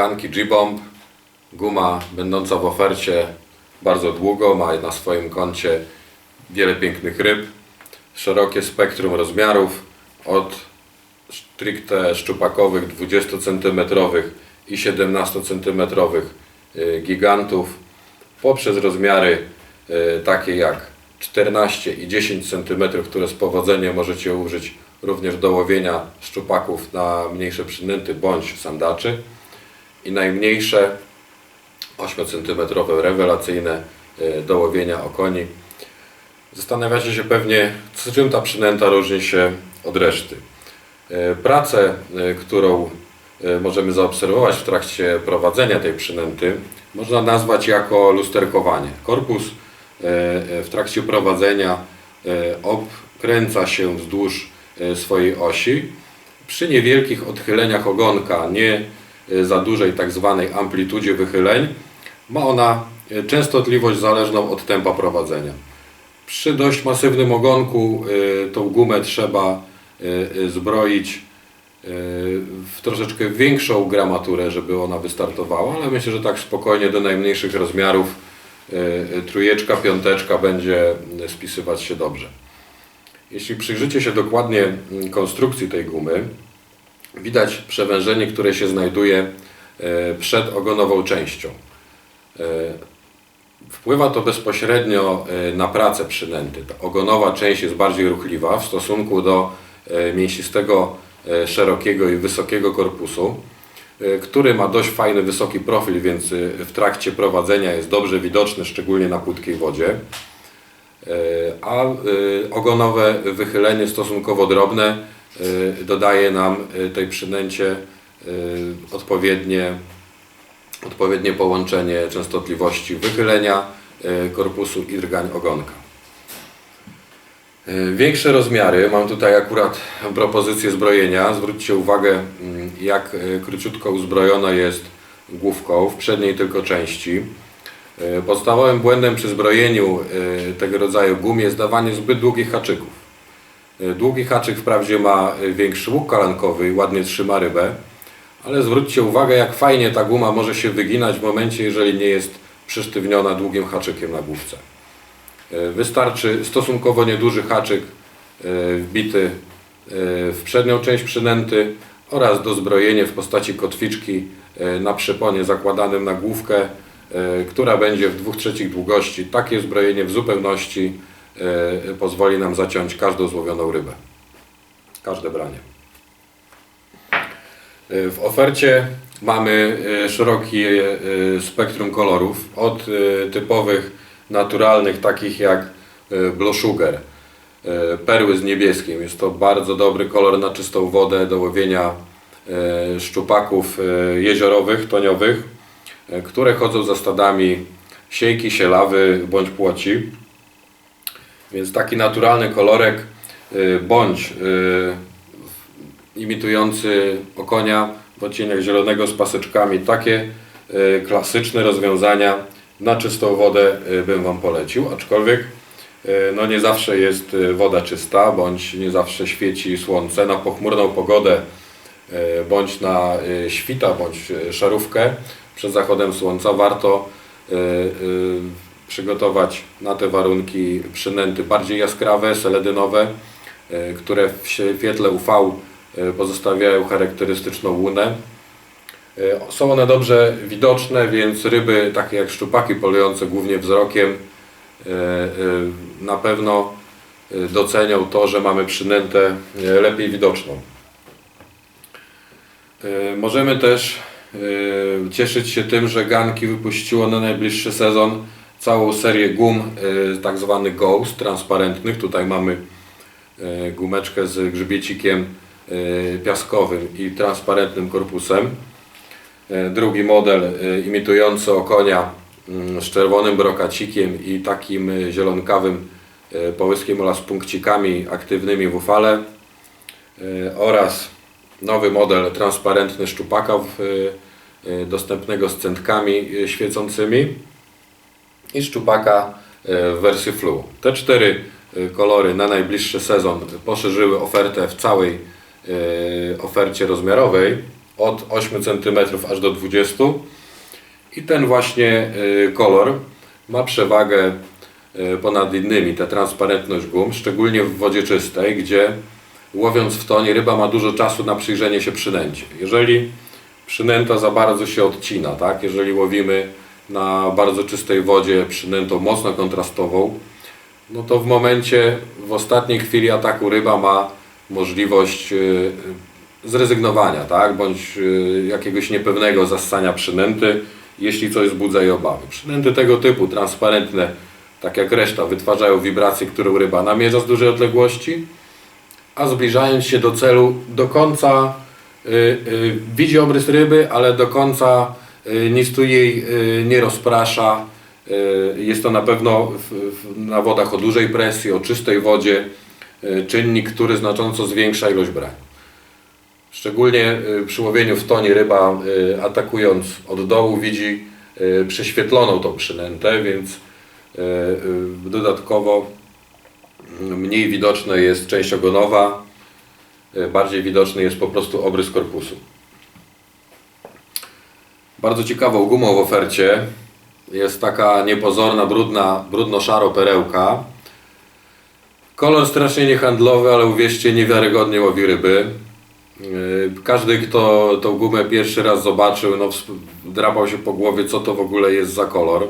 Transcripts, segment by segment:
Ganki G-Bomb, guma będąca w ofercie bardzo długo, ma na swoim koncie wiele pięknych ryb, szerokie spektrum rozmiarów od stricte szczupakowych 20 cm i 17 cm gigantów poprzez rozmiary y, takie jak 14 i 10 cm, które z powodzeniem możecie użyć również do łowienia szczupaków na mniejsze przynęty bądź sandaczy i najmniejsze 8 cm rewelacyjne y, do łowienia okoni. Zastanawiacie się pewnie, z czym ta przynęta różni się od reszty. E, Pracę, e, którą e, możemy zaobserwować w trakcie prowadzenia tej przynęty, można nazwać jako lusterkowanie. Korpus e, e, w trakcie prowadzenia e, obkręca się wzdłuż e, swojej osi przy niewielkich odchyleniach ogonka, nie e, za dużej tak zwanej amplitudzie wychyleń, ma ona e, częstotliwość zależną od tempa prowadzenia. Przy dość masywnym ogonku y, tą gumę trzeba y, y, zbroić y, w troszeczkę większą gramaturę, żeby ona wystartowała, ale myślę, że tak spokojnie do najmniejszych rozmiarów y, y, trójeczka, piąteczka będzie y, spisywać się dobrze. Jeśli przyjrzycie się dokładnie mm, konstrukcji tej gumy, widać przewężenie, które się znajduje y, przed ogonową częścią. Y, Wpływa to bezpośrednio e, na pracę przynęty. Ta ogonowa część jest bardziej ruchliwa w stosunku do e, mięsistego, e, szerokiego i wysokiego korpusu, e, który ma dość fajny, wysoki profil, więc e, w trakcie prowadzenia jest dobrze widoczny, szczególnie na płytkiej wodzie. E, A e, ogonowe wychylenie stosunkowo drobne e, dodaje nam e, tej przynęcie e, odpowiednie odpowiednie połączenie częstotliwości wychylenia korpusu i drgań ogonka. Większe rozmiary, mam tutaj akurat propozycję zbrojenia. Zwróćcie uwagę, mm, jak króciutko uzbrojona jest główką, w przedniej tylko części. Podstawowym błędem przy zbrojeniu tego rodzaju gum jest dawanie zbyt długich haczyków. E, Długi haczyk wprawdzie ma e, większy łuk kalankowy i ładnie trzyma rybę, ale zwróćcie uwagę, jak fajnie ta guma może się wyginać w momencie, jeżeli nie jest przysztywniona długim haczykiem na główce. E, Wystarczy stosunkowo nieduży haczyk wbity w przednią część przynęty oraz dozbrojenie w postaci kotwiczki na przeponie zakładanym na główkę, która będzie w 2 trzecich długości. Takie zbrojenie w zupełności pozwoli nam zaciąć każdą złowioną rybę. Każde branie. W ofercie mamy e, szerokie e, spektrum kolorów, od e, typowych, naturalnych, takich jak e, Blue Sugar, e, perły z niebieskim. Jest to bardzo dobry kolor na czystą wodę do łowienia e, szczupaków e, jeziorowych, toniowych, e, które chodzą za stadami siejki, sielawy bądź płoci. Więc taki naturalny kolorek e, bądź e, imitujący okonia w odcieniach zielonego z paseczkami. Takie e, klasyczne rozwiązania na czystą wodę bym Wam polecił, aczkolwiek no nie zawsze jest woda czysta, bądź nie zawsze świeci słońce. Na pochmurną pogodę, bądź na świta, bądź szarówkę przed zachodem słońca warto przygotować na te warunki przynęty bardziej jaskrawe, seledynowe, e, które w świetle UV e, pozostawiają charakterystyczną łunę. E, Są one dobrze widoczne, więc ryby takie jak szczupaki polujące głównie wzrokiem na pewno docenią to, że mamy przynętę lepiej widoczną. Możemy też cieszyć się tym, że Ganki wypuściło na najbliższy sezon całą serię gum, e, tak zwany Ghost, transparentnych. Tutaj mamy e, gumeczkę z grzbiecikiem e, piaskowym i transparentnym korpusem. Drugi model imitujący okonia mm, z czerwonym brokacikiem i takim zielonkawym połyskiem oraz punkcikami aktywnymi w ufale oraz nowy model transparentny szczupaka dostępnego z centkami świecącymi i szczupaka e, w wersji Flu. Te cztery e, kolory na najbliższy sezon poszerzyły ofertę w całej e, ofercie rozmiarowej od 8 cm aż do 20 i ten właśnie kolor ma przewagę ponad innymi, ta transparentność gum, szczególnie w wodzie czystej, gdzie łowiąc w tonie ryba ma dużo czasu na przyjrzenie się przynęcie. Jeżeli przynęta za bardzo się odcina, tak? jeżeli łowimy na bardzo czystej wodzie przynętą mocno kontrastową, no to w momencie, w ostatniej chwili ataku ryba ma możliwość y, zrezygnowania, tak? bądź y, jakiegoś niepewnego zassania przynęty, jeśli coś wzbudza jej obawy. Przynęty tego typu, transparentne, tak jak reszta, wytwarzają wibracje, którą ryba namierza z dużej odległości, a zbliżając się do celu, do końca y, y, widzi obrys ryby, ale do końca y, nic tu jej y, nie rozprasza. Y, jest to na pewno na wodach o dużej presji, o czystej wodzie y, czynnik, który znacząco zwiększa ilość brań. Szczególnie y, przy łowieniu w tonie ryba y, atakując od dołu widzi y, prześwietloną tą przynętę, więc y, y, dodatkowo mm, mniej widoczna jest część ogonowa, y, bardziej widoczny jest po prostu obrys korpusu. Bardzo ciekawą gumą w ofercie jest taka niepozorna, brudna, brudno-szaro perełka. Kolor strasznie niehandlowy, ale uwierzcie, niewiarygodnie łowi ryby. Yy, Każdy, kto tą gumę pierwszy raz zobaczył, no, drapał się po głowie, co to w ogóle jest za kolor.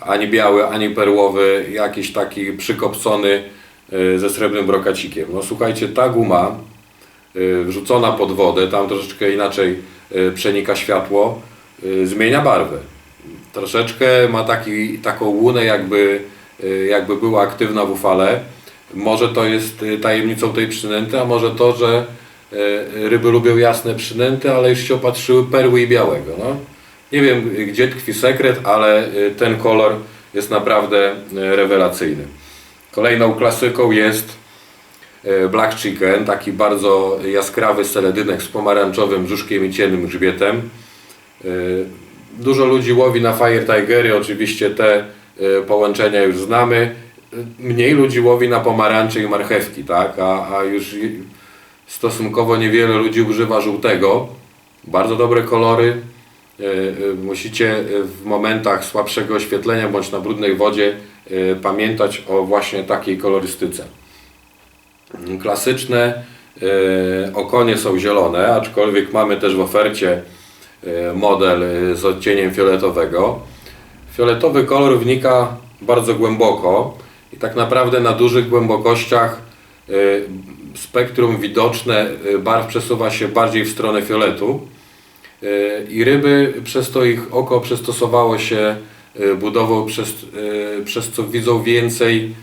Ani biały, ani perłowy, jakiś taki przykopcony yy, ze srebrnym brokacikiem. No słuchajcie, ta guma yy, wrzucona pod wodę, tam troszeczkę inaczej przenika światło, zmienia barwę. Troszeczkę ma taki, taką łunę, jakby, yy, jakby była aktywna w ufale. Może to jest yy, tajemnicą tej przynęty, a może to, że ryby lubią jasne przynęty, ale już się opatrzyły perły i białego. No. Nie wiem y, gdzie tkwi sekret, ale y, ten kolor jest naprawdę y, rewelacyjny. Kolejną klasyką jest Black Chicken, taki bardzo jaskrawy seledynek z pomarańczowym brzuszkiem i ciemnym grzbietem. E, Dużo ludzi łowi na Fire Tigery, oczywiście te e, połączenia już znamy. E, Mniej ludzi łowi na pomarańcze i marchewki, tak? a, a już stosunkowo niewiele ludzi używa żółtego. Bardzo dobre kolory. Musicie w momentach słabszego oświetlenia bądź na brudnej wodzie pamiętać o właśnie takiej kolorystyce. Klasyczne okonie są zielone, aczkolwiek mamy też w ofercie model e, z odcieniem fioletowego. Fioletowy kolor wnika bardzo głęboko i tak naprawdę na dużych głębokościach e, spektrum widoczne barw przesuwa się bardziej w stronę fioletu i ryby przez to ich oko przystosowało się budową, przez, przez co widzą więcej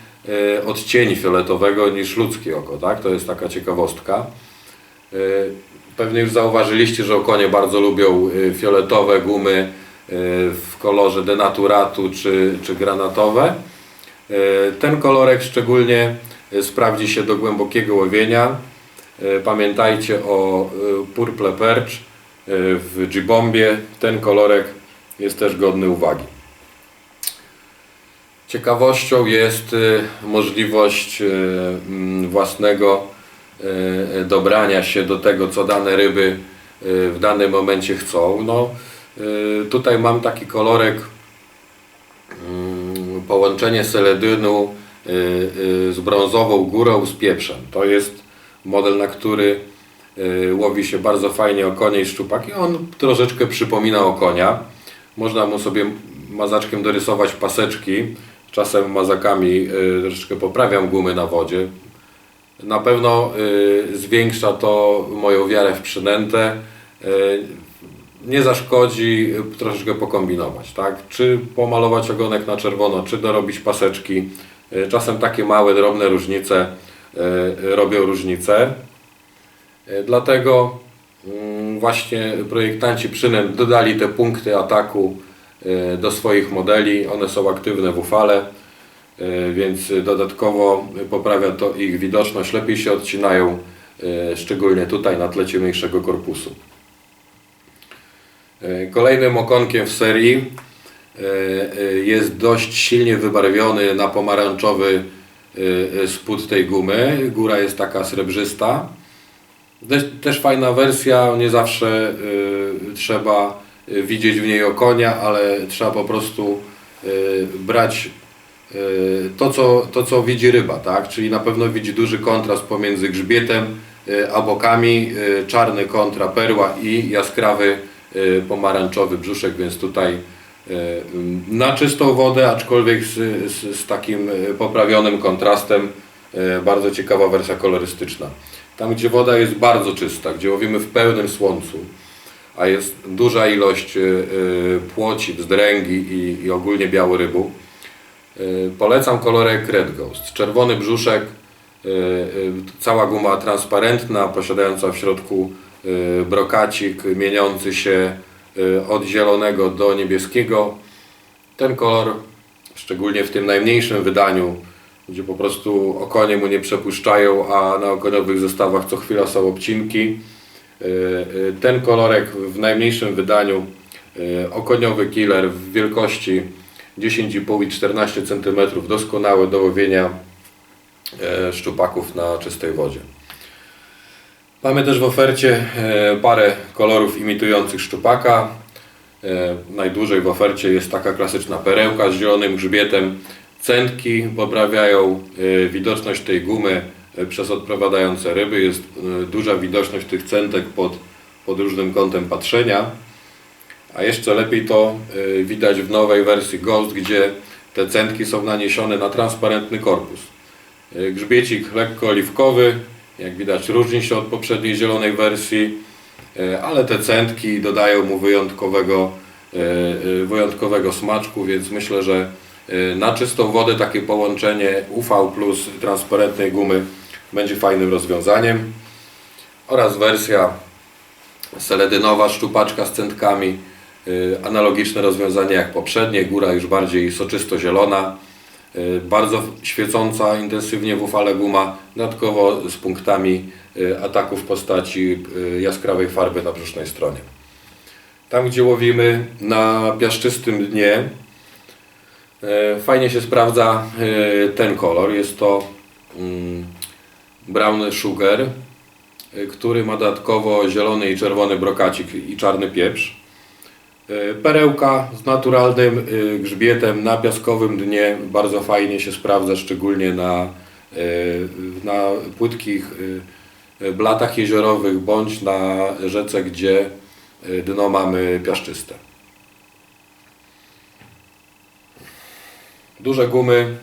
odcieni fioletowego niż ludzkie oko, tak? To jest taka ciekawostka. Pewnie już zauważyliście, że okonie bardzo lubią e, fioletowe gumy e, w kolorze denaturatu czy, czy granatowe. E, Ten kolorek szczególnie sprawdzi się do głębokiego łowienia. Pamiętajcie o Purple Perch w G-Bombie. Ten kolorek jest też godny uwagi. Ciekawością jest możliwość własnego dobrania się do tego, co dane ryby e, w danym momencie chcą. No, e, tutaj mam taki kolorek mm, połączenie seledynu z brązową górą z pieprzem. To jest model, na który łowi się bardzo fajnie okonie i szczupaki. On troszeczkę przypomina okonia. Można mu sobie mazaczkiem dorysować paseczki. Czasem mazakami troszeczkę poprawiam gumy na wodzie. Na pewno y, zwiększa to moją wiarę w przynętę. Y, nie zaszkodzi troszeczkę pokombinować, tak? Czy pomalować ogonek na czerwono, czy dorobić paseczki. Y, Czasem takie małe, drobne różnice robią różnicę. Dlatego mm, właśnie projektanci przynęt dodali te punkty ataku do swoich modeli. One są aktywne w ufale, więc dodatkowo poprawia to ich widoczność. Lepiej się odcinają, y, szczególnie tutaj na tle ciemniejszego korpusu. E, Kolejnym okonkiem w serii e, e, jest dość silnie wybarwiony na pomarańczowy e, e, spód tej gumy. Góra jest taka srebrzysta. Też, fajna wersja, nie zawsze trzeba widzieć w niej okonia, ale trzeba po prostu brać to, co, to, co widzi ryba, tak? Czyli na pewno widzi duży kontrast pomiędzy grzbietem y, a bokami, y, czarny kontra perła i jaskrawy y, pomarańczowy brzuszek, więc tutaj y, na czystą wodę, aczkolwiek z, z, z takim y, poprawionym kontrastem, y, bardzo ciekawa wersja kolorystyczna. Tam, gdzie woda jest bardzo czysta, gdzie łowimy w pełnym słońcu, a jest duża ilość y, y, płoci, wzdręgi i, i ogólnie białorybu, y, polecam kolorek Red Ghost. Czerwony brzuszek, y, y, cała guma transparentna, posiadająca w środku y, brokacik mieniący się y, od zielonego do niebieskiego. Ten kolor, szczególnie w tym najmniejszym wydaniu, gdzie po prostu okonie mu nie przepuszczają, a na okoniowych zestawach co chwila są obcinki. Y, y, Ten kolorek w najmniejszym wydaniu, y, okoniowy killer w wielkości 10,5 i 14 cm, doskonały do łowienia e, szczupaków na czystej wodzie. Mamy też w ofercie e, parę kolorów imitujących szczupaka. E, Najdłużej w ofercie jest taka klasyczna perełka z zielonym grzbietem. Centki poprawiają widoczność tej gumy przez odprowadzające ryby. Jest duża widoczność tych centek pod, pod różnym kątem patrzenia. A jeszcze lepiej to e, widać w nowej wersji Ghost, gdzie te centki są naniesione na transparentny korpus. E, Grzbiecik lekko oliwkowy, jak widać różni się od poprzedniej zielonej wersji, e, ale te centki dodają mu wyjątkowego, wyjątkowego smaczku, więc myślę, że na czystą wodę takie połączenie UV plus transparentnej gumy będzie fajnym rozwiązaniem. Oraz wersja seledynowa, szczupaczka z centkami, y, analogiczne rozwiązanie jak poprzednie, góra już bardziej soczysto-zielona, y, bardzo świecąca intensywnie w ufale guma, dodatkowo z punktami y, ataku w postaci y, jaskrawej farby na brzusznej stronie. Tam gdzie łowimy na piaszczystym dnie, y, fajnie się sprawdza y, ten kolor, jest to mm, brown sugar, y, który ma dodatkowo zielony i czerwony brokacik i czarny pieprz. Y, Perełka z naturalnym y, grzbietem na piaskowym dnie bardzo fajnie się sprawdza, szczególnie na, y, na płytkich blatach jeziorowych bądź na rzece, gdzie dno mamy piaszczyste. Duże gumy,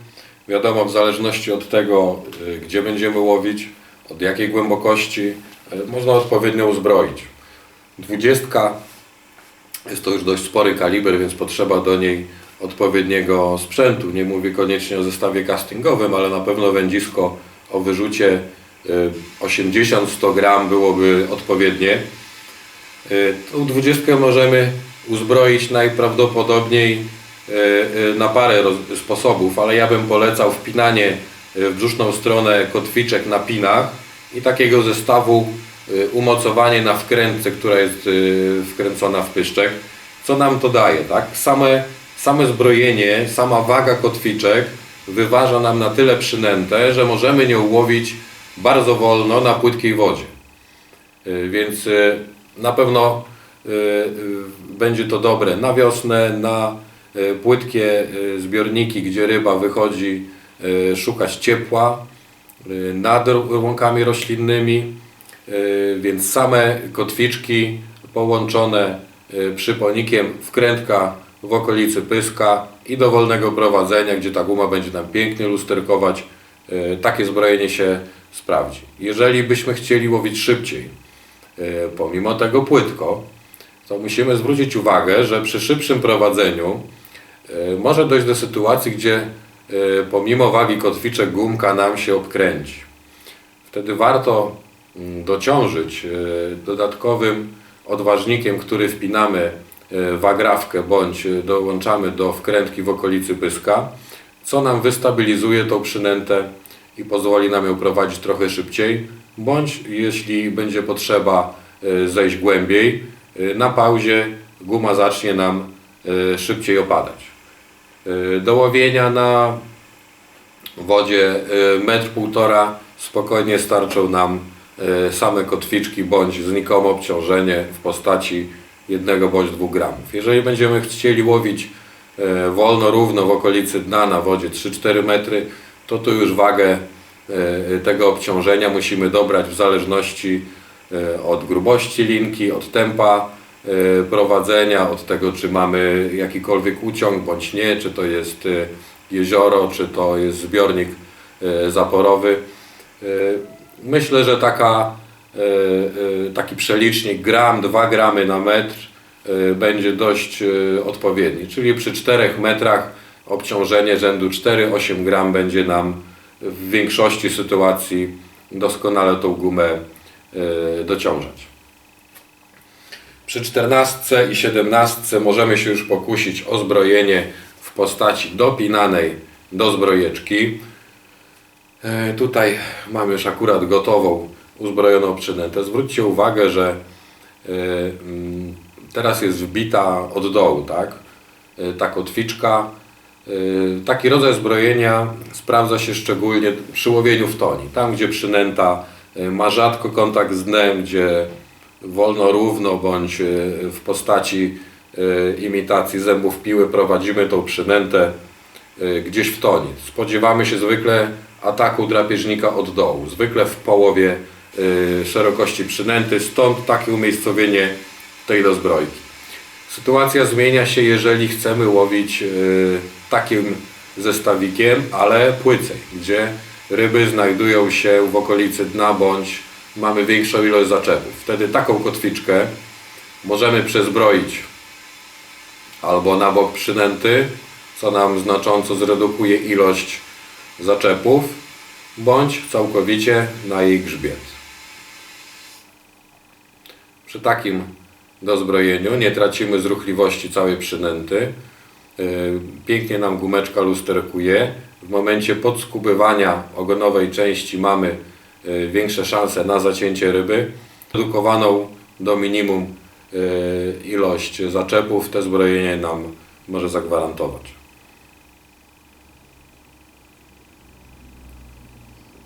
wiadomo, w zależności od tego, gdzie będziemy łowić, od jakiej głębokości, można odpowiednio uzbroić. Dwudziestka jest to już dość spory kaliber, więc potrzeba do niej odpowiedniego sprzętu. Nie mówię koniecznie o zestawie castingowym, ale na pewno wędzisko o wyrzucie y, 80-100 gram byłoby odpowiednie. Y, Tą dwudziestkę możemy uzbroić najprawdopodobniej y, y, na parę sposobów, ale ja bym polecał wpinanie y, w brzuszną stronę kotwiczek na pinach i takiego zestawu y, umocowanie na wkrętce, która jest y, wkręcona w pyszczek. Co nam to daje? Tak? Same, same zbrojenie, sama waga kotwiczek wyważa nam na tyle przynętę, że możemy nią łowić bardzo wolno na płytkiej wodzie. Y, Więc y, na pewno y, y, będzie to dobre na wiosnę, na y, płytkie y, zbiorniki, gdzie ryba wychodzi y, szukać ciepła, y, nad łąkami roślinnymi, y, więc same kotwiczki połączone y, przyponikiem wkrętka w okolicy pyska i dowolnego prowadzenia, gdzie ta guma będzie nam pięknie lusterkować, y, takie zbrojenie się sprawdzi. Jeżeli byśmy chcieli łowić szybciej, pomimo tego płytko, to musimy zwrócić uwagę, że przy szybszym prowadzeniu może dojść do sytuacji, gdzie pomimo wagi kotwiczek gumka nam się obkręci. Wtedy warto dociążyć y, dodatkowym odważnikiem, który wpinamy y, w agrawkę bądź y, dołączamy do wkrętki w okolicy pyska, co nam wystabilizuje tą przynętę i pozwoli nam ją prowadzić trochę szybciej, bądź jeśli będzie potrzeba zejść głębiej, na pauzie guma zacznie nam szybciej opadać. Do łowienia na wodzie metr półtora spokojnie starczą nam e, same kotwiczki bądź znikome obciążenie w postaci 1 bądź 2 gramów. Jeżeli będziemy chcieli łowić e, wolno, równo w okolicy dna na wodzie 3-4 metry, to tu już wagę e, tego obciążenia musimy dobrać w zależności e, od grubości linki, od tempa e, prowadzenia, od tego czy mamy jakikolwiek uciąg bądź nie, czy to jest e, jezioro, czy to jest zbiornik e, zaporowy. Myślę, że taka, e, e, taki przelicznik gram, 2 gramy na metr e, będzie dość odpowiedni, czyli przy 4 metrach obciążenie rzędu 4-8 gram będzie nam w większości sytuacji doskonale tą gumę dociążać. Przy 14 i 17 możemy się już pokusić o zbrojenie w postaci dopinanej do zbrojeczki. E, Tutaj mam już akurat gotową, uzbrojoną przynętę. Zwróćcie uwagę, że e, mm, teraz jest wbita od dołu, tak? E, Ta kotwiczka. Taki rodzaj zbrojenia sprawdza się szczególnie przy łowieniu w toni. Tam, gdzie przynęta ma rzadko kontakt z dnem, gdzie wolno, równo bądź w postaci imitacji zębów piły prowadzimy tą przynętę gdzieś w tonie. Spodziewamy się zwykle ataku drapieżnika od dołu, zwykle w połowie e, szerokości przynęty, stąd takie umiejscowienie tej do zbrojki. Sytuacja zmienia się, jeżeli chcemy łowić e, takim zestawikiem, ale płycej, gdzie ryby znajdują się w okolicy dna bądź mamy większą ilość zaczepów. Wtedy taką kotwiczkę możemy przezbroić albo na bok przynęty, co nam znacząco zredukuje ilość zaczepów, bądź całkowicie na jej grzbiet. Przy takim dozbrojeniu nie tracimy z ruchliwości całej przynęty. Yy, Pięknie nam gumeczka lusterkuje. W momencie podskubywania ogonowej części mamy yy, większe szanse na zacięcie ryby. Redukowaną do minimum yy, ilość zaczepów te zbrojenie nam może zagwarantować.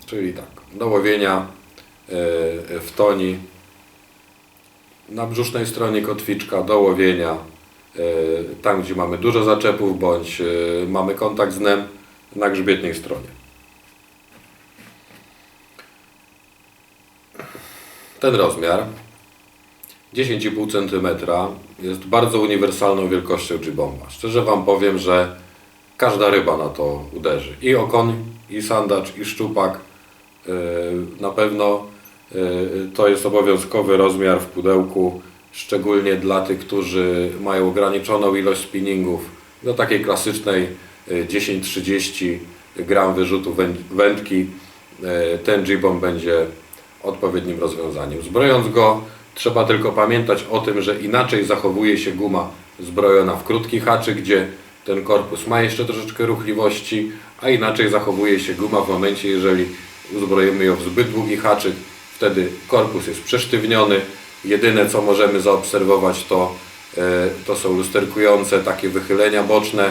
Czyli tak, do łowienia yy, w toni na brzusznej stronie kotwiczka do łowienia e, tam, gdzie mamy dużo zaczepów bądź e, mamy kontakt z dnem na grzbietnej stronie. Ten rozmiar 10,5 cm jest bardzo uniwersalną wielkością G-bomba. Szczerze Wam powiem, że każda ryba na to uderzy. I okoń, i sandacz, i szczupak. E, Na pewno e, to jest obowiązkowy rozmiar w pudełku, szczególnie dla tych, którzy mają ograniczoną ilość spinningów. Do takiej klasycznej e, 10-30 gram wyrzutu węd- wędki e, ten G-bomb będzie odpowiednim rozwiązaniem. Zbrojąc go, trzeba tylko pamiętać o tym, że inaczej zachowuje się guma zbrojona w krótki haczyk, gdzie ten korpus ma jeszcze troszeczkę ruchliwości, a inaczej zachowuje się guma w momencie, jeżeli uzbroimy ją w zbyt długi haczyk, wtedy korpus jest przesztywniony. Jedyne co możemy zaobserwować to, e, to są lusterkujące takie wychylenia boczne.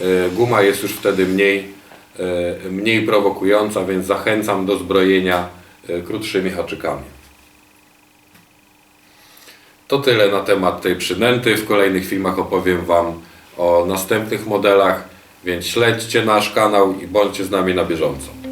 E, Guma jest już wtedy mniej, e, mniej prowokująca, więc zachęcam do zbrojenia krótszymi haczykami. To tyle na temat tej przynęty. W kolejnych filmach opowiem Wam o następnych modelach, więc śledźcie nasz kanał i bądźcie z nami na bieżąco.